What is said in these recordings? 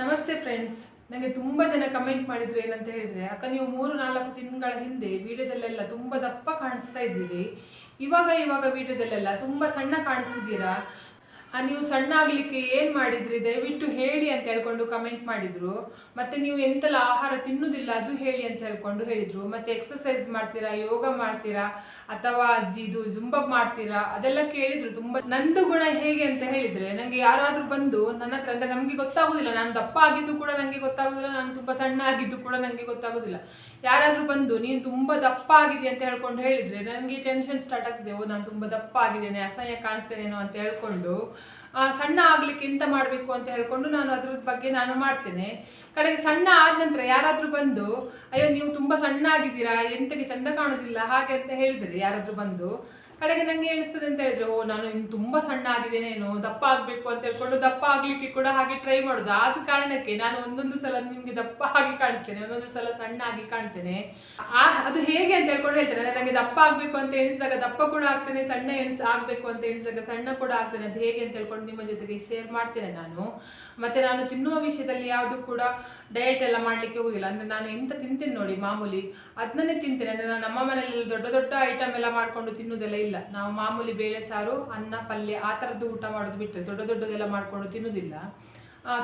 ನಮಸ್ತೆ ಫ್ರೆಂಡ್ಸ್. ನನಗೆ ತುಂಬ ಜನ ಕಮೆಂಟ್ ಮಾಡಿದ್ರು ಏನಂತ ಹೇಳಿದ್ರೆ, ಅಕ್ಕ, ನೀವು ಮೂರು, ನಾಲ್ಕು ತಿಂಗಳ ಹಿಂದೆ ವಿಡಿಯೋದಲ್ಲೆಲ್ಲ ತುಂಬ ದಪ್ಪ ಕಾಣಿಸ್ತಾ ಇದ್ದೀರಿ. ಇವಾಗ ಇವಾಗ ವಿಡಿಯೋದಲ್ಲೆಲ್ಲ ತುಂಬ ಸಣ್ಣ ಕಾಣಿಸ್ತಿದ್ದೀರಾ? ನೀವು ಸಣ್ಣ ಆಗಲಿಕ್ಕೆ ಏನು ಮಾಡಿದ್ರಿ? ದಯವಿಟ್ಟು ಹೇಳಿ ಅಂತ ಹೇಳ್ಕೊಂಡು ಕಮೆಂಟ್ ಮಾಡಿದ್ರು. ಮತ್ತೆ ನೀವು ಎಂತೆಲ್ಲ ಆಹಾರ ತಿನ್ನುವುದಿಲ್ಲ ಅದು ಹೇಳಿ ಅಂತ ಹೇಳ್ಕೊಂಡು ಹೇಳಿದ್ರು. ಮತ್ತೆ ಎಕ್ಸಸೈಸ್ ಮಾಡ್ತೀರಾ, ಯೋಗ ಮಾಡ್ತೀರಾ, ಅಥವಾ ಇದು ಜುಂಬ ಮಾಡ್ತೀರಾ, ಅದೆಲ್ಲ ಕೇಳಿದ್ರು ತುಂಬಾ. ನಂದು ಗುಣ ಹೇಗೆ ಅಂತ ಹೇಳಿದ್ರೆ, ನಂಗೆ ಯಾರಾದ್ರೂ ಬಂದು ನನ್ನ ಹತ್ರ, ಅಂದ್ರೆ ನಮ್ಗೆ ಗೊತ್ತಾಗುದಿಲ್ಲ, ನಾನು ದಪ್ಪ ಆಗಿದ್ದು ಕೂಡ ನಂಗೆ ಗೊತ್ತಾಗುದಿಲ್ಲ, ನಾನು ತುಂಬಾ ಸಣ್ಣ ಆಗಿದ್ದು ಕೂಡ ನಂಗೆ ಗೊತ್ತಾಗುದಿಲ್ಲ. ಯಾರಾದ್ರೂ ಬಂದು, ನೀನು ತುಂಬಾ ದಪ್ಪ ಆಗಿದೆ ಅಂತ ಹೇಳ್ಕೊಂಡು ಹೇಳಿದ್ರೆ ನನಗೆ ಟೆನ್ಷನ್ ಸ್ಟಾರ್ಟ್ ಆಗ್ತದೆ, ಓ, ನಾನು ತುಂಬಾ ದಪ್ಪ ಆಗಿದ್ದೇನೆ, ಅಸಹ್ಯ ಕಾಣಿಸ್ತೇನೇನೋ ಅಂತ ಹೇಳ್ಕೊಂಡು ಸಣ್ಣ ಆಗ್ಲಿಕ್ಕೆ ಎಂತ ಮಾಡಬೇಕು ಅಂತ ಹೇಳ್ಕೊಂಡು ನಾನು ಅದ್ರ ಬಗ್ಗೆ ನಾನು ಮಾಡ್ತೇನೆ. ಕಡೆಗೆ ಸಣ್ಣ ಆದ ನಂತರ ಯಾರಾದ್ರೂ ಬಂದು, ಅಯ್ಯೋ, ನೀವು ತುಂಬಾ ಸಣ್ಣ ಆಗಿದ್ದೀರಾ, ಎಂತಕ್ಕೆ ಚಂದ ಕಾಣೋದಿಲ್ಲ, ಹಾಗೆ ಅಂತ ಹೇಳಿದ್ರೆ ಯಾರಾದ್ರೂ ಬಂದು ಕಡೆಗೆ ನಂಗೆ ಎಣಿಸ್ತದೆ ಅಂತ ಹೇಳಿದ್ರೆ, ಓ, ನಾನು ಇನ್ನು ತುಂಬಾ ಸಣ್ಣ ಆಗಿದ್ದೇನೇನೋ, ದಪ್ಪ ಆಗಬೇಕು ಅಂತ ಹೇಳ್ಕೊಂಡು ದಪ್ಪ ಆಗ್ಲಿಕ್ಕೆ ಕೂಡ ಹಾಗೆ ಟ್ರೈ ಮಾಡೋದು. ಆದ ಕಾರಣಕ್ಕೆ ನಾನು ಒಂದೊಂದು ಸಲ ನಿಮ್ಗೆ ದಪ್ಪ ಆಗಿ ಕಾಣಿಸ್ತೇನೆ, ಒಂದೊಂದು ಸಲ ಸಣ್ಣ ಆಗಿ ಕಾಣ್ತೇನೆ. ಆ, ಅದು ಹೇಗೆ ಅಂತ ಹೇಳ್ಕೊಂಡು ಹೇಳ್ತೇನೆ ನನಗೆ ನಂಗೆ ದಪ್ಪ ಆಗಬೇಕು ಅಂತ ಎಣಿಸಿದಾಗ ದಪ್ಪ ಕೂಡ ಆಗ್ತೇನೆ, ಸಣ್ಣ ಎಣಿಸ್ ಆಗ್ಬೇಕು ಅಂತ ಎಣಿಸಿದಾಗ ಸಣ್ಣ ಕೂಡ ಆಗ್ತೇನೆ ಅದು ಹೇಗೆ ಅಂತ ಹೇಳ್ಕೊಂಡು ನಿಮ್ಮ ಜೊತೆಗೆ ಶೇರ್ ಮಾಡ್ತೇನೆ ನಾನು. ಮತ್ತೆ ನಾನು ತಿನ್ನುವ ವಿಷಯದಲ್ಲಿ ಯಾವುದು ಕೂಡ ಡಯಟ್ ಎಲ್ಲ ಮಾಡ್ಲಿಕ್ಕೆ ಹೋಗಿಲ್ಲ. ಅಂದ್ರೆ ನಾನು ಎಂತ ತಿಂತೇನೆ ನೋಡಿ ಮಾಮೂಲಿ. ಅದನ್ನೇ ತಿಂತೇನೆ. ಅಂದ್ರೆ ನಾನು ನಮ್ಮ ಮನೆಯಲ್ಲಿ ದೊಡ್ಡ ದೊಡ್ಡ ಐಟಮ್ ಎಲ್ಲ ಮಾಡ್ಕೊಂಡು ತಿನ್ನುವುದೆಲ್ಲ ಇಲ್ಲ. ನಾವು ಮಾಮೂಲಿ ಬೇಳೆ ಸಾರು ಅನ್ನ ಪಲ್ಯ ಆ ಥರದ್ದು ಊಟ ಮಾಡೋದು ಬಿಟ್ಟರೆ ದೊಡ್ಡ ದೊಡ್ಡದೆಲ್ಲ ಮಾಡ್ಕೊಂಡು ತಿನ್ನುವುದಿಲ್ಲ ಆ,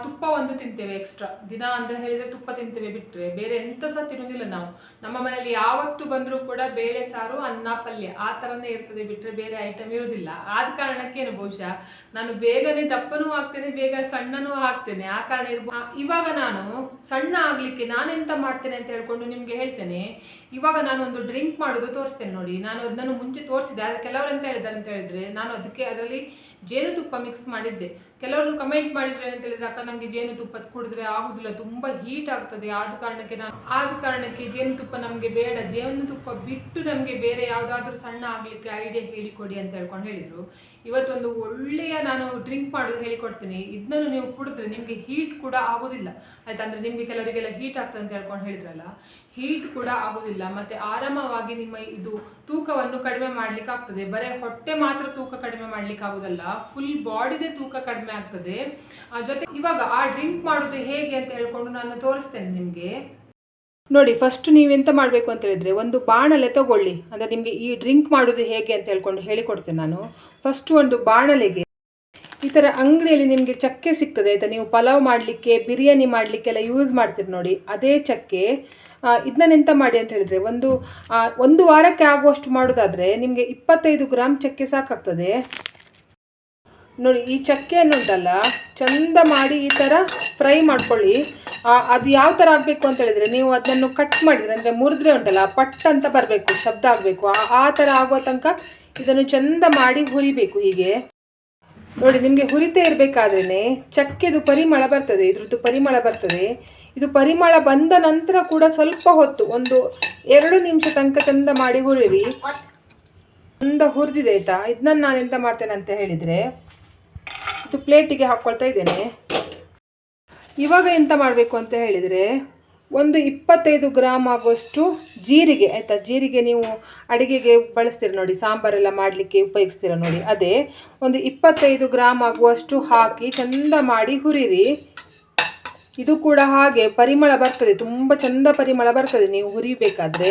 ತುಪ್ಪ ಒಂದು ತಿಂತೇವೆ ಎಕ್ಸ್ಟ್ರಾ ದಿನ ಅಂತ ಹೇಳಿದ್ರೆ ತುಪ್ಪ ತಿಂತೇವೆ ಬಿಟ್ರೆ. ಬೇರೆ ಎಂತ ಸಹ ತಿನ್ನೋದಿಲ್ಲ ನಾವು. ನಮ್ಮ ಮನೆಯಲ್ಲಿ ಯಾವತ್ತು ಬಂದರೂ ಕೂಡ ಬೇಳೆ ಸಾರು, ಅನ್ನ, ಪಲ್ಯ ಆ ಥರನೇ ಇರ್ತದೆ ಬಿಟ್ರೆ ಬೇರೆ ಐಟಮ್ ಇರೋದಿಲ್ಲ. ಆದ ಕಾರಣಕ್ಕೇನು ಬಹುಶಃ? ನಾನು ಬೇಗನೆ ದಪ್ಪನೂ ಆಗ್ತೇನೆ, ಬೇಗ ಸಣ್ಣನೂ ಆಗ್ತೇನೆ. ಆ ಕಾರಣ ಇರ್ಬೋದು ಇವಾಗ ನಾನು ಸಣ್ಣ ಆಗ್ಲಿಕ್ಕೆ ನಾನೆಂತ ಮಾಡ್ತೇನೆ ಅಂತ ಹೇಳ್ಕೊಂಡು ನಿಮ್ಗೆ ಹೇಳ್ತೇನೆ. ಇವಾಗ ನಾನು ಒಂದು ಡ್ರಿಂಕ್ ಮಾಡೋದು ತೋರಿಸ್ತೇನೆ ನೋಡಿ. ನಾನು ಅದನ್ನು ಮುಂಚೆ ತೋರಿಸಿದೆ ಆದರೆ ಕೆಲವರು ಎಂತ ಹೇಳಿದ್ದಾರೆ ಅಂತ ಹೇಳಿದ್ರೆ ನಾನು ಅದಕ್ಕೆ ಅದರಲ್ಲಿ ಜೇನುತುಪ್ಪ ಮಿಕ್ಸ್ ಮಾಡಿದ್ದೆ. ಕೆಲವರು ಕಮೆಂಟ್ ಮಾಡಿದ್ರೆ ಅಂತ ಹೇಳಿದ್ರೆ, ಅಕ್ಕ ನನಗೆ ಜೇನುತುಪ್ಪ ಕುಡಿದ್ರೆ ಆಗುದಿಲ್ಲ, ತುಂಬಾ ಹೀಟ್ ಆಗ್ತದೆ. ಆದ ಕಾರಣಕ್ಕೆ ನಾನು ಆದ ಕಾರಣಕ್ಕೆ ಜೇನುತುಪ್ಪ ನಮಗೆ ಬೇಡ. ಜೇನುತುಪ್ಪ ಬಿಟ್ಟು ನಮಗೆ ಬೇರೆ ಯಾವುದಾದ್ರೂ ಸಣ್ಣ ಆಗ್ಲಿಕ್ಕೆ ಐಡಿಯಾ ಹೇಳಿಕೊಡಿ ಅಂತ ಹೇಳ್ಕೊಂಡು ಹೇಳಿದ್ರು. ಇವತ್ತೊಂದು ಒಳ್ಳೆಯ ನಾನು ಡ್ರಿಂಕ್ ಮಾಡೋದು ಹೇಳಿಕೊಡ್ತೀನಿ. ಇದನ್ನು ನೀವು ಕುಡಿದ್ರೆ ನಿಮಗೆ ಹೀಟ್ ಕೂಡ ಆಗೋದಿಲ್ಲ. ಆಯ್ತಂದ್ರೆ ನಿಮ್ಗೆ ನಿಮಗೆ ಕೆಲವರಿಗೆಲ್ಲ ಹೀಟ್ ಆಗ್ತದೆ ಅಂತ ಹೇಳ್ಕೊಂಡು ಹೇಳಿದ್ರಲ್ಲ. ಹೀಟ್ ಕೂಡ ಆಗೋದಿಲ್ಲ. ಮತ್ತೆ ಆರಾಮವಾಗಿ ನಿಮ್ಮ ಇದು ತೂಕವನ್ನು ಕಡಿಮೆ ಮಾಡ್ಲಿಕ್ಕೆ ಆಗ್ತದೆ. ಬರೀ ಹೊಟ್ಟೆ ಮಾತ್ರ ತೂಕ ಕಡಿಮೆ ಮಾಡ್ಲಿಕ್ಕೆ ಆಗೋದಲ್ಲ. ಫುಲ್ ಬಾಡಿದೆ ತೂಕ ಕಡಿಮೆ ಆಗ್ತದೆ. ಜೊತೆ ಇವಾಗ ಆ ಡ್ರಿಂಕ್ ಮಾಡೋದು ಹೇಗೆ ಅಂತ ಹೇಳ್ಕೊಂಡು ನಾನು ತೋರಿಸ್ತೇನೆ ನಿಮಗೆ. ನೋಡಿ ಫಸ್ಟ್ ನೀವೆಂತ ಮಾಡಬೇಕು ಅಂತ ಹೇಳಿದ್ರೆ ಒಂದು ಬಾಣಲೆ ತಗೊಳ್ಳಿ. ಅಂದರೆ ನಿಮಗೆ ಈ ಡ್ರಿಂಕ್ ಮಾಡೋದು ಹೇಗೆ ಅಂತ ಹೇಳ್ಕೊಂಡು ಹೇಳಿಕೊಡ್ತೇನೆ ನಾನು. ಫಸ್ಟ್ ಒಂದು ಬಾಣಲೆಗೆ ಈ ಥರ ಅಂಗಡಿಯಲ್ಲಿ ನಿಮಗೆ ಚಕ್ಕೆ ಸಿಗ್ತದೆ. ಆಯಿತಾ, ನೀವು ಪಲಾವ್ ಮಾಡಲಿಕ್ಕೆ, ಬಿರಿಯಾನಿ ಮಾಡಲಿಕ್ಕೆಲ್ಲ ಯೂಸ್ ಮಾಡ್ತೀರಿ ನೋಡಿ. ಅದೇ ಚಕ್ಕೆ. ಇದನ್ನ ಎಂತ ಮಾಡಿ ಅಂತ ಹೇಳಿದ್ರೆ, ಒಂದು ಒಂದು ವಾರಕ್ಕೆ ಆಗುವಷ್ಟು ಮಾಡೋದಾದರೆ ನಿಮಗೆ ಇಪ್ಪತ್ತೈದು ಗ್ರಾಮ್ ಚಕ್ಕೆ ಸಾಕಾಗ್ತದೆ. ನೋಡಿ, ಈ ಚಕ್ಕೆ ಉಂಟಲ್ಲ ಚಂದ ಮಾಡಿ ಈ ಥರ ಫ್ರೈ ಮಾಡ್ಕೊಳ್ಳಿ. ಅದು ಯಾವ ಥರ ಆಗಬೇಕು ಅಂತ ಹೇಳಿದರೆ, ನೀವು ಅದನ್ನು ಕಟ್ ಮಾಡಿದರೆ, ಅಂದರೆ ಮುರಿದ್ರೆ ಉಂಟಲ್ಲ ಪಟ್ ಅಂತ ಬರಬೇಕು, ಶಬ್ದ ಆಗಬೇಕು, ಆ ಥರ ಆಗುವ ತನಕ ಇದನ್ನು ಚಂದ ಮಾಡಿ ಹುರಿಬೇಕು ಹೀಗೆ. ನೋಡಿ, ನಿಮಗೆ ಹುರಿತೇ ಇರಬೇಕಾದ್ರೇ ಚಕ್ಕೆದು ಪರಿಮಳ ಬರ್ತದೆ, ಇದ್ರದ್ದು ಪರಿಮಳ ಬರ್ತದೆ. ಇದು ಪರಿಮಳ ಬಂದ ನಂತರ ಕೂಡ ಸ್ವಲ್ಪ ಹೊತ್ತು, ಒಂದು ಎರಡು ನಿಮಿಷ ತನಕ ಚಂದ ಮಾಡಿ ಹುರಿರಿ. ಚಂದ ಹುರಿದಿದೆ ಆಯಿತಾ? ಇದನ್ನ ನಾನು ಎಂತ ಮಾಡ್ತೇನೆ ಅಂತ ಹೇಳಿದರೆ, ಇದು ಪ್ಲೇಟಿಗೆ ಹಾಕ್ಕೊಳ್ತಾ ಇದ್ದೇನೆ. ಇವಾಗ ಎಂತ ಮಾಡಬೇಕು ಅಂತ ಹೇಳಿದರೆ, ಒಂದು ಇಪ್ಪತ್ತೈದು ಗ್ರಾಮ್ ಆಗುವಷ್ಟು ಜೀರಿಗೆ, ಆಯಿತಾ? ಜೀರಿಗೆ ನೀವು ಅಡಿಗೆಗೆ ಬಳಸ್ತೀರ ನೋಡಿ, ಸಾಂಬಾರೆಲ್ಲ ಮಾಡಲಿಕ್ಕೆ ಉಪಯೋಗಿಸ್ತೀರ ನೋಡಿ. ಅದೇ, ಒಂದು ಇಪ್ಪತ್ತೈದು ಗ್ರಾಮ್ ಆಗುವಷ್ಟು ಹಾಕಿ ಚಂದ ಮಾಡಿ ಹುರಿರಿ. ಇದು ಕೂಡ ಹಾಗೆ ಪರಿಮಳ ಬರ್ತದೆ. ತುಂಬ ಚಂದ ಪರಿಮಳ ಬರ್ತದೆ. ನೀವು ಹುರಿಬೇಕಾದ್ರೆ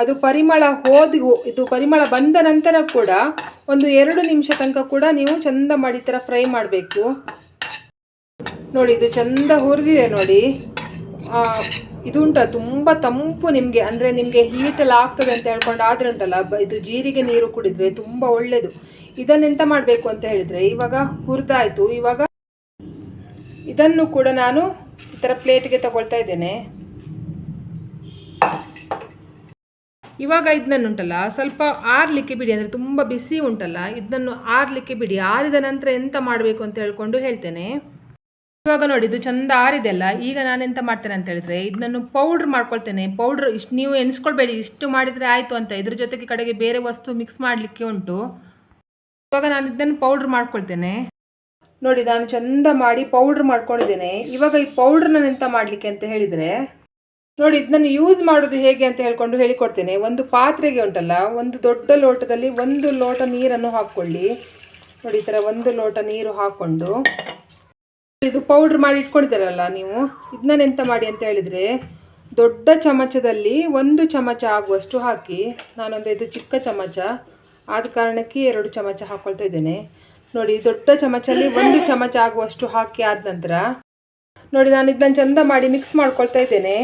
ಅದು ಪರಿಮಳ ಹೋದಿ ಇದು ಪರಿಮಳ ಬಂದ ನಂತರ ಕೂಡ ಒಂದು ಎರಡು ನಿಮಿಷ ತನಕ ಕೂಡ ನೀವು ಚಂದ ಮಾಡಿ ಥರ ಫ್ರೈ ಮಾಡಬೇಕು. ನೋಡಿ, ಇದು ಚಂದ ಹುರಿದಿದೆ ನೋಡಿ. ಇದು ಉಂಟ ತುಂಬ ತಂಪು ನಿಮಗೆ. ಅಂದರೆ ನಿಮಗೆ ಹೀಟೆಲ್ಲ ಆಗ್ತದೆ ಅಂತ ಹೇಳ್ಕೊಂಡು ಆದರೆ ಉಂಟಲ್ಲ ಇದು ಜೀರಿಗೆ ನೀರು ಕುಡಿದ್ರೆ ತುಂಬ ಒಳ್ಳೆಯದು ಇದನ್ನೆಂತ ಮಾಡಬೇಕು ಅಂತ ಹೇಳಿದರೆ, ಇವಾಗ ಹುರಿದಾಯಿತು. ಇವಾಗ ಇದನ್ನು ಕೂಡ ನಾನು ಈ ಥರ ಪ್ಲೇಟ್ಗೆ ತಗೊಳ್ತಾ ಇದ್ದೇನೆ. ಇವಾಗ ಇದನ್ನುಂಟಲ್ಲ ಸ್ವಲ್ಪ ಆರ್ಲಿಕ್ಕೆ ಬಿಡಿ, ಅಂದರೆ ತುಂಬ ಬಿಸಿ ಉಂಟಲ್ಲ ಇದನ್ನು ಆರ್ಲಿಕ್ಕೆ ಬಿಡಿ, ಆರಿದ ನಂತರ ಎಂತ ಮಾಡಬೇಕು ಅಂತ ಹೇಳ್ಕೊಂಡು ಹೇಳ್ತೇನೆ. ಇವಾಗ ನೋಡಿ, ಇದು ಚಂದ ಆರಿದೆಲ್ಲ ಈಗ ನಾನು ಎಂತ ಮಾಡ್ತೇನೆ ಅಂತ ಹೇಳಿದ್ರೆ ಇದನ್ನು ಪೌಡ್ರ್ ಮಾಡ್ಕೊಳ್ತೇನೆ. ಪೌಡ್ರ್ ಇಷ್ಟು, ನೀವು ಎಣಿಸ್ಕೊಳ್ಬೇಡಿ, ಇಷ್ಟು ಮಾಡಿದರೆ ಆಯಿತು ಅಂತ, ಇದ್ರ ಜೊತೆಗೆ ಕಡೆಗೆ ಬೇರೆ ವಸ್ತು ಮಿಕ್ಸ್ ಮಾಡಲಿಕ್ಕೆ ಉಂಟು. ಇವಾಗ ನಾನು ಇದನ್ನು ಪೌಡ್ರ್ ಮಾಡ್ಕೊಳ್ತೇನೆ. ನೋಡಿ, ನಾನು ಚಂದ ಮಾಡಿ ಪೌಡ್ರ್ ಮಾಡ್ಕೊಂಡಿದ್ದೇನೆ. ಇವಾಗ ಈ ಪೌಡ್ರನ್ನ ಎಂತ ಮಾಡಲಿಕ್ಕೆ ಅಂತ ಹೇಳಿದರೆ, ನೋಡಿ ಇದನ್ನು ಯೂಸ್ ಮಾಡೋದು ಹೇಗೆ ಅಂತ ಹೇಳ್ಕೊಂಡು ಹೇಳಿಕೊಡ್ತೇನೆ. ಒಂದು ಪಾತ್ರೆಗೆ ಉಂಟಲ್ಲ, ಒಂದು ದೊಡ್ಡ ಲೋಟದಲ್ಲಿ ಒಂದು ಲೋಟ ನೀರನ್ನು ಹಾಕ್ಕೊಳ್ಳಿ. ನೋಡಿ, ಈ ಥರ ಒಂದು ಲೋಟ ನೀರು ಹಾಕ್ಕೊಂಡು. ಇದು ಪೌಡ್ರ್ ಮಾಡಿ ಇಟ್ಕೊಂಡಿದ್ದೀರಲ್ಲ ನೀವು ಇದನ್ನ ಎಂತ ಮಾಡಿ ಅಂತ ಹೇಳಿದರೆ, ದೊಡ್ಡ ಚಮಚದಲ್ಲಿ ಒಂದು ಚಮಚ ಆಗುವಷ್ಟು ಹಾಕಿ, ನಾನೊಂದು ಇದು ಚಿಕ್ಕ ಚಮಚ, ಆದ ಕಾರಣಕ್ಕೆ ಎರಡು ಚಮಚ ಹಾಕ್ಕೊಳ್ತಾ ಇದ್ದೇನೆ. ನೋಡಿ, ದೊಡ್ಡ ಚಮಚಲ್ಲಿ ಒಂದು ಚಮಚ ಆಗುವಷ್ಟು ಹಾಕಿ ಆದ ನಂತರ, ನೋಡಿ, ನಾನು ಇದನ್ನು ಚಂದ ಮಾಡಿ ಮಿಕ್ಸ್ ಮಾಡ್ಕೊಳ್ತಾ ಇದ್ದೇನೆ.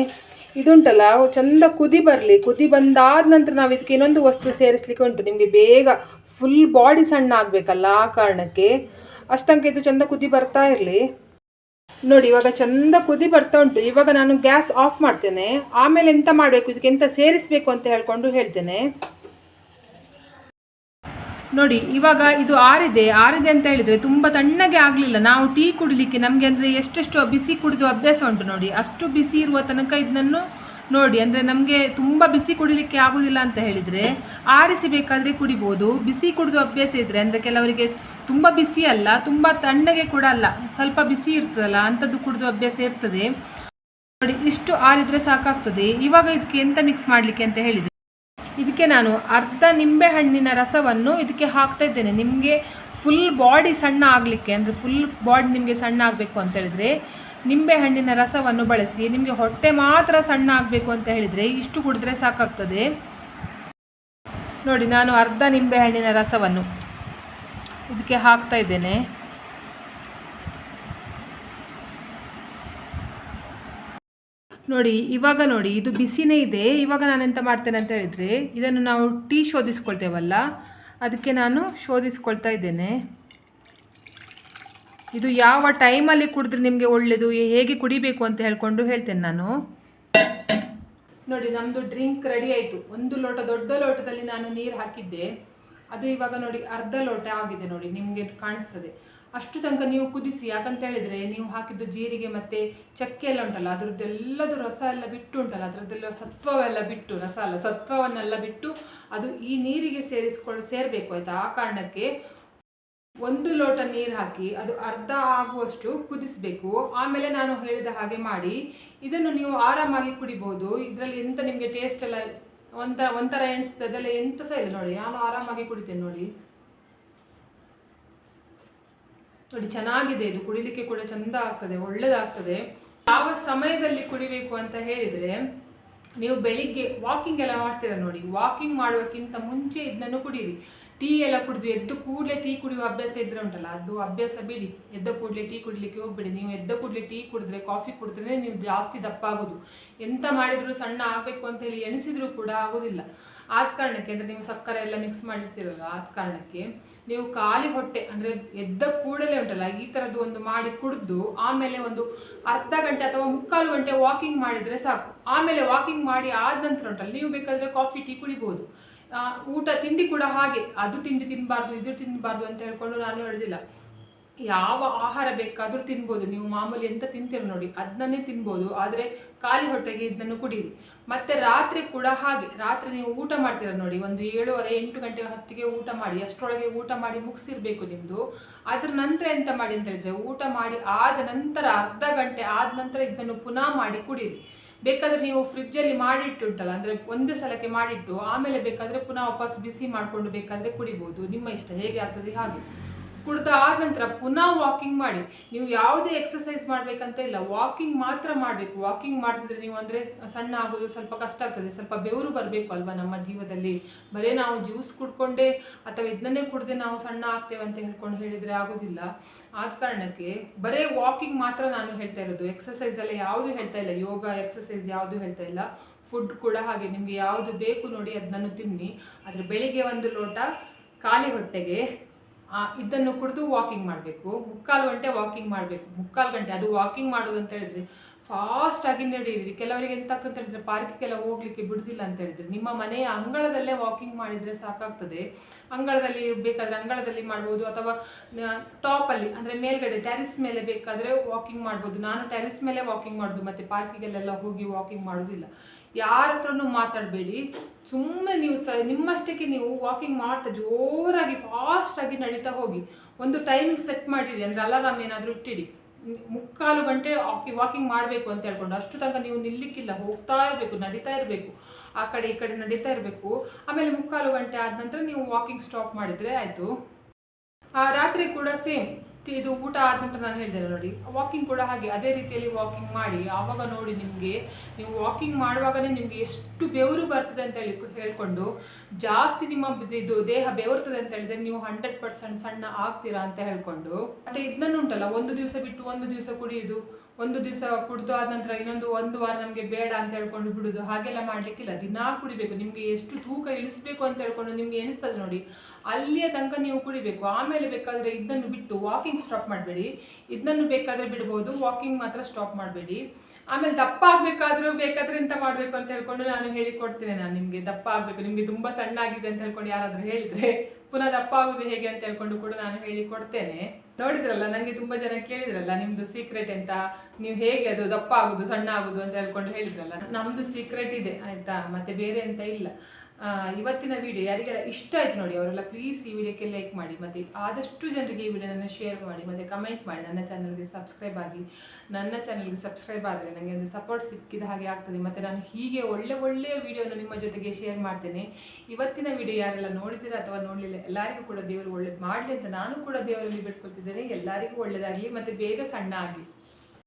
ಇದುಂಟಲ್ಲ, ಚಂದ ಕುದಿ ಬರಲಿ, ಕುದಿ ಬಂದಾದ ನಂತರ ನಾವು ಇದಕ್ಕೆ ಇನ್ನೊಂದು ವಸ್ತು ಸೇರಿಸ್ಲಿಕ್ಕೆ ಉಂಟು. ನಿಮಗೆ ಬೇಗ ಫುಲ್ ಬಾಡಿ ಸಣ್ಣ ಆಗಬೇಕಲ್ಲ ಆ ಕಾರಣಕ್ಕೆ. ಅಷ್ಟಂಕ ಇದು ಚಂದ ಕುದಿ ಬರ್ತಾ ಇರಲಿ. ನೋಡಿ, ಇವಾಗ ಚಂದ ಕುದಿ ಬರ್ತಾ ಉಂಟು. ಇವಾಗ ನಾನು ಗ್ಯಾಸ್ ಆಫ್ ಮಾಡ್ತೇನೆ. ಆಮೇಲೆ ಎಂತ ಮಾಡಬೇಕು, ಇದಕ್ಕೆ ಎಂತ ಸೇರಿಸಬೇಕು ಅಂತ ಹೇಳ್ಕೊಂಡು ಹೇಳ್ತೇನೆ. ನೋಡಿ, ಇವಾಗ ಇದು ಆರಿದೆ ಆರಿದೆ ಅಂತ ಹೇಳಿದರೆ ತುಂಬ ತಣ್ಣಗೆ ಆಗಲಿಲ್ಲ. ನಾವು ಟೀ ಕುಡಿಲಿಕ್ಕೆ ನಮಗೆ ಅಂದರೆ ಎಷ್ಟೆಷ್ಟು ಬಿಸಿ ಕುಡಿದು ಅಭ್ಯಾಸ ಉಂಟು ನೋಡಿ. ಅಷ್ಟು ಬಿಸಿ ಇರುವ ತನಕ ಇದನ್ನು ನೋಡಿ. ಅಂದರೆ ನಮಗೆ ತುಂಬ ಬಿಸಿ ಕುಡಿಲಿಕ್ಕೆ ಆಗೋದಿಲ್ಲ ಅಂತ ಹೇಳಿದರೆ ಆರಿಸಿ ಬೇಕಾದರೆ ಕುಡಿಬೋದು. ಬಿಸಿ ಕುಡಿದು ಅಭ್ಯಾಸ ಇದ್ದರೆ ಅಂದರೆ ಕೆಲವರಿಗೆ ತುಂಬ ಬಿಸಿ ಅಲ್ಲ, ತುಂಬ ತಣ್ಣಗೆ ಕೂಡ ಅಲ್ಲ. ಸ್ವಲ್ಪ ಬಿಸಿ ಇರ್ತದಲ್ಲ, ಅಂಥದ್ದು ಕುಡಿದು ಅಭ್ಯಾಸ ಇರ್ತದೆ. ನೋಡಿ, ಇಷ್ಟು ಆರಿದ್ರೆ ಸಾಕಾಗ್ತದೆ. ಇವಾಗ ಇದಕ್ಕೆ ಎಂತ ಮಿಕ್ಸ್ ಮಾಡಲಿಕ್ಕೆ ಅಂತ ಹೇಳಿದರೆ? ಇದಕ್ಕೆ ನಾನು ಅರ್ಧ ನಿಂಬೆ ಹಣ್ಣಿನ ರಸವನ್ನು ಇದಕ್ಕೆ ಹಾಕ್ತಾ ಇದ್ದೇನೆ. ನಿಮಗೆ ಫುಲ್ ಬಾಡಿ ಸಣ್ಣ ಆಗಲಿಕ್ಕೆ, ಅಂದರೆ ಫುಲ್ ಬಾಡಿ ನಿಮಗೆ ಸಣ್ಣ ಆಗಬೇಕು ಅಂತ ಹೇಳಿದರೆ ನಿಂಬೆಹಣ್ಣಿನ ರಸವನ್ನು ಬಳಸಿ ನಿಮಗೆ ಹೊಟ್ಟೆ ಮಾತ್ರ ಸಣ್ಣ ಆಗಬೇಕು ಅಂತ ಹೇಳಿದರೆ ಇಷ್ಟು ಕುಡಿದ್ರೆ ಸಾಕಾಗ್ತದೆ. ನೋಡಿ, ನಾನು ಅರ್ಧ ನಿಂಬೆಹಣ್ಣಿನ ರಸವನ್ನು ಇದಕ್ಕೆ ಹಾಕ್ತಾ ಇದ್ದೇನೆ. ನೋಡಿ, ಇವಾಗ ನೋಡಿ, ಇದು ಬಿಸಿನೇ ಇದೆ. ಇವಾಗ ನಾನು ಎಂತ ಮಾಡ್ತೇನೆ ಅಂತ ಹೇಳಿದರೆ, ಇದನ್ನು ನಾವು ಟೀ ಶೋಧಿಸ್ಕೊಳ್ತೇವಲ್ಲ? ಅದಕ್ಕೆ ನಾನು ಶೋಧಿಸ್ಕೊಳ್ತಾ ಇದ್ದೇನೆ. ಇದು ಯಾವ ಟೈಮಲ್ಲಿ ಕುಡಿದ್ರೆ ನಿಮಗೆ ಒಳ್ಳೆಯದು ಹೇಗೆ ಕುಡಿಬೇಕು ಅಂತ ಹೇಳ್ಕೊಂಡು ಹೇಳ್ತೇನೆ ನಾನು. ನೋಡಿ ನಮ್ಮದು ಡ್ರಿಂಕ್ ರೆಡಿ ಆಯಿತು. ಒಂದು ಲೋಟ, ದೊಡ್ಡ ಲೋಟದಲ್ಲಿ ನಾನು ನೀರು ಹಾಕಿದ್ದೆ. ಅದು ಇವಾಗ ನೋಡಿ, ಅರ್ಧ ಲೋಟ ಆಗಿದೆ ನೋಡಿ, ನಿಮಗೆ ಕಾಣಿಸ್ತದೆ. ಅಷ್ಟು ತನಕ ನೀವು ಕುದಿಸಿ ಯಾಕಂತ ಹೇಳಿದರೆ ನೀವು ಹಾಕಿದ್ದು ಜೀರಿಗೆ ಮತ್ತು ಚಕ್ಕೆ ಎಲ್ಲ ಉಂಟಲ್ಲ, ಅದರದ್ದೆಲ್ಲದು ರಸ ಎಲ್ಲ ಬಿಟ್ಟು ಉಂಟಲ್ಲ, ಅದರದ್ದೆಲ್ಲ ಸತ್ವವೆಲ್ಲ ಬಿಟ್ಟು, ರಸ ಅಲ್ಲ, ಸತ್ವವನ್ನೆಲ್ಲ ಬಿಟ್ಟು ಅದು ಈ ನೀರಿಗೆ ಸೇರಿಸ್ಕೊಂಡು ಸೇರಬೇಕು ಆಯಿತಾ? ಆ ಕಾರಣಕ್ಕೆ ಒಂದು ಲೋಟ ನೀರು ಹಾಕಿ ಅದು ಅರ್ಧ ಆಗುವಷ್ಟು ಕುದಿಸಬೇಕು. ಆಮೇಲೆ ನಾನು ಹೇಳಿದ ಹಾಗೆ ಮಾಡಿ. ಇದನ್ನು ನೀವು ಆರಾಮಾಗಿ ಕುಡಿಬೋದು. ಇದರಲ್ಲಿ ಎಂತ ನಿಮಗೆ ಟೇಸ್ಟ್ ಎಲ್ಲ ಒಂಥರ ಒಂಥರ ಎಣಿಸ್ತದೆ, ಅದೆಲ್ಲ ಸಹ ಇಲ್ಲ ನೋಡಿ, ನಾನು ಆರಾಮಾಗಿ ಕುಡಿತೇನೆ ನೋಡಿ. ನೋಡಿ, ಚೆನ್ನಾಗಿದೆ ಇದು. ಕುಡಿಲಿಕ್ಕೆ ಕೂಡ ಚಂದ ಆಗ್ತದೆ, ಒಳ್ಳೇದಾಗ್ತದೆ. ಯಾವ ಸಮಯದಲ್ಲಿ ಕುಡಿಬೇಕು ಅಂತ ಹೇಳಿದರೆ, ನೀವು ಬೆಳಿಗ್ಗೆ ವಾಕಿಂಗ್ ಎಲ್ಲ ಮಾಡ್ತೀರಾ ನೋಡಿ. ವಾಕಿಂಗ್ ಮಾಡುವಕ್ಕಿಂತ ಮುಂಚೆ ಇದನ್ನು ಕುಡೀರಿ. ಟೀ ಎಲ್ಲ ಕುಡಿದು ಎದ್ದು ಕೂಡಲೇ ಟೀ ಕುಡಿಯುವ ಅಭ್ಯಾಸ ಇದ್ರೆ ಉಂಟಲ್ಲ, ಅದು ಅಭ್ಯಾಸ ಬಿಡಿ. ಎದ್ದ ಕೂಡಲೇ ಟೀ ಕುಡಿಲಿಕ್ಕೆ ಹೋಗ್ಬಿಡಿ. ನೀವು ಎದ್ದ ಕೂಡಲೇ ಟೀ ಕುಡಿದ್ರೆ ಕಾಫಿ ಕುಡಿದ್ರೆ ನೀವು ಜಾಸ್ತಿ ದಪ್ಪ ಆಗೋದು ಎಂತ ಮಾಡಿದರೂ ಸಣ್ಣ ಆಗಬೇಕು ಅಂತ ಹೇಳಿ ಎಣಿಸಿದ್ರು ಕೂಡ ಆಗೋದಿಲ್ಲ. ಆದ ಕಾರಣಕ್ಕೆ, ಅಂದರೆ ನೀವು ಸಕ್ಕರೆ ಎಲ್ಲ ಮಿಕ್ಸ್ ಮಾಡಿರ್ತೀರಲ್ಲ ಆದ ಕಾರಣಕ್ಕೆ ನೀವು ಖಾಲಿ ಹೊಟ್ಟೆ, ಅಂದರೆ ಎದ್ದ ಕೂಡಲೇ ಉಂಟಲ್ಲ, ಈ ಥರದ್ದು ಒಂದು ಮಾಡಿ ಕುಡಿದು, ಆಮೇಲೆ ಒಂದು ಅರ್ಧ ಗಂಟೆ ಅಥವಾ ಮುಕ್ಕಾಲು ಗಂಟೆ ವಾಕಿಂಗ್ ಮಾಡಿದರೆ ಸಾಕು. ಆಮೇಲೆ ವಾಕಿಂಗ್ ಮಾಡಿ ಆದ ನಂತರ ಉಂಟಲ್ಲ, ನೀವು ಬೇಕಾದರೆ ಕಾಫಿ ಟೀ ಕುಡಿಬೋದು. ಊಟ, ತಿಂಡಿ ಕೂಡ ಹಾಗೆ. ಅದು ತಿಂಡಿ ತಿನ್ನಬಾರ್ದು ಇದು ತಿನ್ನಬಾರ್ದು ಅಂತ ಹೇಳ್ಕೊಂಡು ನಾನು ಹೇಳೋದಿಲ್ಲ. ಯಾವ ಆಹಾರ ಬೇಕಾದರೂ ತಿನ್ಬೋದು. ನೀವು ಮಾಮೂಲಿ ಎಂತ ತಿಂತೀರ ನೋಡಿ ಅದನ್ನೇ ತಿನ್ಬೋದು. ಆದರೆ ಖಾಲಿ ಹೊಟ್ಟೆಗೆ ಇದನ್ನು ಕುಡೀರಿ. ಮತ್ತೆ ರಾತ್ರಿ ಕೂಡ ಹಾಗೆ. ರಾತ್ರಿ ನೀವು ಊಟ ಮಾಡ್ತೀರ ನೋಡಿ, ಒಂದು ಏಳುವರೆ, ಎಂಟು ಗಂಟೆ ಹತ್ತಿಗೆ ಊಟ ಮಾಡಿ, ಅಷ್ಟರೊಳಗೆ ಊಟ ಮಾಡಿ ಮುಗಿಸಿರ್ಬೇಕು ನಿಮ್ಮದು ಅದ್ರ ನಂತರ ಎಂತ ಮಾಡಿ ಅಂತ ಹೇಳಿದ್ರೆ, ಊಟ ಮಾಡಿ ಆದ ನಂತರ ಅರ್ಧ ಗಂಟೆ ಆದ ನಂತರ ಇದನ್ನು ಪುನಃ ಮಾಡಿ ಕುಡೀರಿ. ಬೇಕಾದರೆ ನೀವು ಫ್ರಿಜ್ಜಲ್ಲಿ ಮಾಡಿಟ್ಟುಂಟಲ್ಲ, ಅಂದರೆ ಒಂದೇ ಸಲಕ್ಕೆ ಮಾಡಿಟ್ಟು, ಆಮೇಲೆ ಬೇಕಾದರೆ ಪುನಃ ವಾಪಸ್ ಬಿಸಿ ಮಾಡಿಕೊಂಡು ಬೇಕಾದರೆ ಕುಡಿಬೋದು. ನಿಮ್ಮ ಇಷ್ಟ, ಹೇಗೆ ಆಗ್ತದೆ ಹಾಗೆ. ಕುಡ್ದು ಆದ ನಂತರ ಪುನಃ ವಾಕಿಂಗ್ ಮಾಡಿ. ನೀವು ಯಾವುದೇ ಎಕ್ಸಸೈಸ್ ಮಾಡಬೇಕಂತ ಇಲ್ಲ ವಾಕಿಂಗ್ ಮಾತ್ರ ಮಾಡಬೇಕು. ವಾಕಿಂಗ್ ಮಾಡ್ತಿದ್ರೆ ನೀವು ಅಂದರೆ ಸಣ್ಣ ಆಗೋದು, ಸ್ವಲ್ಪ ಕಷ್ಟ ಆಗ್ತದೆ. ಸ್ವಲ್ಪ ಬೆವರು ಬರಬೇಕು ಅಲ್ವಾ ನಮ್ಮ ಜೀವದಲ್ಲಿ. ಬರೀ ನಾವು ಜ್ಯೂಸ್ ಕುಡ್ಕೊಂಡೇ ಅಥವಾ ಇದನ್ನೇ ಕುಡ್ದೆ ನಾವು ಸಣ್ಣ ಆಗ್ತೇವೆ ಅಂತ ಹೇಳ್ಕೊಂಡು ಹೇಳಿದರೆ ಆಗೋದಿಲ್ಲ. ಆದ ಕಾರಣಕ್ಕೆ ಬರೇ ವಾಕಿಂಗ್ ಮಾತ್ರ ನಾನು ಹೇಳ್ತಾ ಇರೋದು. ಎಕ್ಸಸೈಸ್ ಎಲ್ಲ ಯಾವುದು ಹೇಳ್ತಾ ಇಲ್ಲ. ಯೋಗ ಎಕ್ಸಸೈಸ್ ಯಾವುದು ಹೇಳ್ತಾ ಇಲ್ಲ. ಫುಡ್ ಕೂಡ ಹಾಗೆ. ನಿಮಗೆ ಯಾವುದು ಬೇಕು ನೋಡಿ ಅದನ್ನು ತಿನ್ನಿ. ಆದರೆ ಬೆಳಿಗ್ಗೆ ಒಂದು ಲೋಟ ಖಾಲಿ ಹೊಟ್ಟೆಗೆ ಇದನ್ನು ಕುಡಿದು ವಾಕಿಂಗ್ ಮಾಡಬೇಕು. ಮುಕ್ಕಾಲು ಗಂಟೆ ವಾಕಿಂಗ್ ಮಾಡಬೇಕು. ಮುಕ್ಕಾಲು ಗಂಟೆ, ಅದು ವಾಕಿಂಗ್ ಮಾಡೋದು ಅಂತ ಹೇಳಿದ್ರೆ ಫಾಸ್ಟಾಗಿ ನಡೆಯಿರಿ ಕೆಲವರಿಗೆ ಎಂತ ಅಂತ ಹೇಳಿದ್ರೆ ಪಾರ್ಕಿಗೆಲ್ಲ ಹೋಗ್ಲಿಕ್ಕೆ ಬಿಡುದಿಲ್ಲ ಅಂತ ಹೇಳಿದ್ರೆ ನಿಮ್ಮ ಮನೆಯ ಅಂಗಳದಲ್ಲೇ ವಾಕಿಂಗ್ ಮಾಡಿದರೆ ಸಾಕಾಗ್ತದೆ. ಅಂಗಳದಲ್ಲಿ ಬೇಕಾದರೆ ಅಂಗಳದಲ್ಲಿ ಮಾಡ್ಬೋದು ಅಥವಾ ಟಾಪಲ್ಲಿ ಅಂದರೆ ಮೇಲ್ಗಡೆ ಟ್ಯಾರಿಸ್ ಮೇಲೆ ಬೇಕಾದರೆ ವಾಕಿಂಗ್ ಮಾಡ್ಬೋದು. ನಾನು ಟ್ಯಾರಿಸ್ ಮೇಲೆ ವಾಕಿಂಗ್ ಮಾಡೋದು, ಮತ್ತು ಪಾರ್ಕಿಗೆಲ್ಲ ಹೋಗಿ ವಾಕಿಂಗ್ ಮಾಡೋದಿಲ್ಲ. ಯಾರ ಹತ್ರನೂ ಮಾತಾಡಬೇಡಿ. ಸುಮ್ಮನೆ ನೀವು ಸ, ನಿಮ್ಮಷ್ಟಕ್ಕೆ ನೀವು ವಾಕಿಂಗ್ ಮಾಡ್ತಾ ಜೋರಾಗಿ ಫಾಸ್ಟಾಗಿ ನಡೀತಾ ಹೋಗಿ. ಒಂದು ಟೈಮಿಂಗ್ ಸೆಟ್ ಮಾಡಿರಿ, ಅಂದರೆ ಅಲಾರಾಮ್ ಏನಾದರೂ ಇಟ್ಟಿಡಿ. ಮುಕ್ಕಾಲು ಗಂಟೆ ವಾಕಿ ವಾಕಿಂಗ್ ಮಾಡಬೇಕು ಅಂತ ಹೇಳ್ಕೊಂಡು ಅಷ್ಟು ತನಕ ನೀವು ನಿಲ್ಲಿಕ್ಕಿಲ್ಲ, ಹೋಗ್ತಾ ಇರಬೇಕು, ನಡೀತಾ ಇರಬೇಕು. ಆ ಕಡೆ, ಈ ಕಡೆ ನಡೀತಾ ಇರಬೇಕು. ಆಮೇಲೆ ಮುಕ್ಕಾಲು ಗಂಟೆ ಆದ ನಂತರ ನೀವು ವಾಕಿಂಗ್ ಸ್ಟಾಪ್ ಮಾಡಿದರೆ ಆಯಿತು. ರಾತ್ರಿ ಕೂಡ ಸೇಮ್ ಇದು ಊಟ ಆದ ನಂತರ ನಾನು ಹೇಳಿದೆ ನೋಡಿ ವಾಕಿಂಗ್ ಕೂಡ ಹಾಗೆ, ಅದೇ ರೀತಿಯಲ್ಲಿ ವಾಕಿಂಗ್ ಮಾಡಿ, ಆವಾಗ ನೋಡಿ ನಿಮಗೆ, ನೀವು ವಾಕಿಂಗ್ ಮಾಡುವಾಗಲೇ ನಿಮಗೆ ಎಷ್ಟು ಬೆವರು ಬರ್ತದೆ ಅಂತ ಹೇಳಿ ಹೇಳ್ಕೊಂಡು, ಜಾಸ್ತಿ ನಿಮ್ಮ ಇದು ದೇಹ ಬೆವರ್ತದೆ ಅಂತ ಹೇಳಿದ್ರೆ ನೀವು ಹಂಡ್ರೆಡ್ ಪರ್ಸೆಂಟ್ ಸಣ್ಣ ಆಗ್ತೀರಾ ಅಂತ ಹೇಳ್ಕೊಂಡು, ಮತ್ತೆ ಇದನ್ನು ಉಂಟಲ್ಲ, ಒಂದು ದಿವಸ ಬಿಟ್ಟು ಒಂದು ದಿವಸ ಕುಡಿಯುದು, ಒಂದು ದಿವಸ ಕುಡಿದು ಆದ ನಂತರ ಇನ್ನೊಂದು ಒಂದು ವಾರ ನಮಗೆ ಬೇಡ ಅಂತ ಹೇಳ್ಕೊಂಡು ಬಿಡುದು, ಹಾಗೆಲ್ಲ ಮಾಡ್ಲಿಕ್ಕಿಲ್ಲ, ದಿನಾ ಕುಡಿಬೇಕು, ನಿಮಗೆ ಎಷ್ಟು ತೂಕ ಇಳಿಸ್ಬೇಕು ಅಂತ ಹೇಳ್ಕೊಂಡು ನಿಮ್ಗೆ ಎಣಿಸ್ತದೆ ನೋಡಿ ಅಲ್ಲಿಯ ತನಕ ನೀವು ಕುಡಿಬೇಕು. ಆಮೇಲೆ ಬೇಕಾದರೆ ಇದನ್ನು ಬಿಟ್ಟು ವಾಕಿಂಗ್ ಸ್ಟಾಪ್ ಮಾಡಬೇಡಿ. ಇದನ್ನು ಬೇಕಾದರೆ ಬಿಡ್ಬೋದು. ವಾಕಿಂಗ್ ಮಾತ್ರ ಸ್ಟಾಪ್ ಮಾಡಬೇಡಿ. ಆಮೇಲೆ ದಪ್ಪ ಆಗಬೇಕಾದ್ರೂ ಬೇಕಾದ್ರೆ ಎಂತ ಮಾಡಬೇಕು ಅಂತ ಹೇಳ್ಕೊಂಡು ನಾನು ಹೇಳಿಕೊಡ್ತೇನೆ ನಾನು ನಿಮಗೆ. ದಪ್ಪ ಆಗಬೇಕು. ನಿಮಗೆ ತುಂಬ ಸಣ್ಣ ಆಗಿದೆ ಅಂತ ಹೇಳ್ಕೊಂಡು ಯಾರಾದರೂ ಹೇಳಿದರೆ ಪುನಃ ದಪ್ಪ ಆಗೋದು ಹೇಗೆ ಅಂತ ಹೇಳ್ಕೊಂಡು ಕೂಡ ನಾನು ಹೇಳಿಕೊಡ್ತೇನೆ. ನೋಡಿದ್ರಲ್ಲ ನನಗೆ ತುಂಬ ಜನ ಕೇಳಿದ್ರಲ್ಲ ನಿಮ್ಮದು ಸೀಕ್ರೆಟ್ ಎಂತ? ನೀವು ಹೇಗೆ ಅದು ದಪ್ಪ ಆಗೋದು ಸಣ್ಣ ಆಗೋದು ಅಂತ ಹೇಳ್ಕೊಂಡು ಹೇಳಿದ್ರಲ್ಲ. ನಮ್ಮದು ಸೀಕ್ರೆಟ್ ಇದೆ, ಆಯಿತಾ? ಮತ್ತೆ ಬೇರೆ ಅಂತ ಇಲ್ಲ. ಇವತ್ತಿನ ವಿಡಿಯೋ ಯಾರಿಗೆಲ್ಲ ಇಷ್ಟ ಆಯ್ತು ನೋಡಿ, ಅವರೆಲ್ಲ ಪ್ಲೀಸ್ ಈ ವಿಡಿಯೋಕ್ಕೆ ಲೈಕ್ ಮಾಡಿ, ಮತ್ತು ಆದಷ್ಟು ಜನರಿಗೆ ಈ ವಿಡಿಯೋನ ಶೇರ್ ಮಾಡಿ, ಮತ್ತು ಕಮೆಂಟ್ ಮಾಡಿ. ನನ್ನ ಚಾನಲ್ಗೆ ಸಬ್ಸ್ಕ್ರೈಬ್ ಆಗಿ, ನನ್ನ ಚಾನಲ್ಗೆ ಸಬ್ಸ್ಕ್ರೈಬ್ ಆದರೆ ನನಗೆ ಒಂದು ಸಪೋರ್ಟ್ ಸಿಕ್ಕಿದ ಹಾಗೆ ಆಗ್ತದೆ. ಮತ್ತು ನಾನು ಹೀಗೆ ಒಳ್ಳೆ ಒಳ್ಳೆಯ ವಿಡಿಯೋನ ನಿಮ್ಮ ಜೊತೆಗೆ ಶೇರ್ ಮಾಡ್ತೇನೆ. ಇವತ್ತಿನ ವಿಡಿಯೋ ಯಾರೆಲ್ಲ ನೋಡಿದ್ದೀರಾ ಅಥವಾ ನೋಡಲಿಲ್ಲ, ಎಲ್ಲರಿಗೂ ಕೂಡ ದೇವರು ಒಳ್ಳೇದು ಮಾಡಲಿ ಅಂತ ನಾನು ಕೂಡ ದೇವರಲ್ಲಿ ಬಿಟ್ಕೊಳ್ತಿದ್ದೇನೆ ಎಲ್ಲರಿಗೂ ಒಳ್ಳೆಯದಾಗಲಿ ಮತ್ತು ಬೇಗ ಸಣ್ಣ ಆಗಲಿ.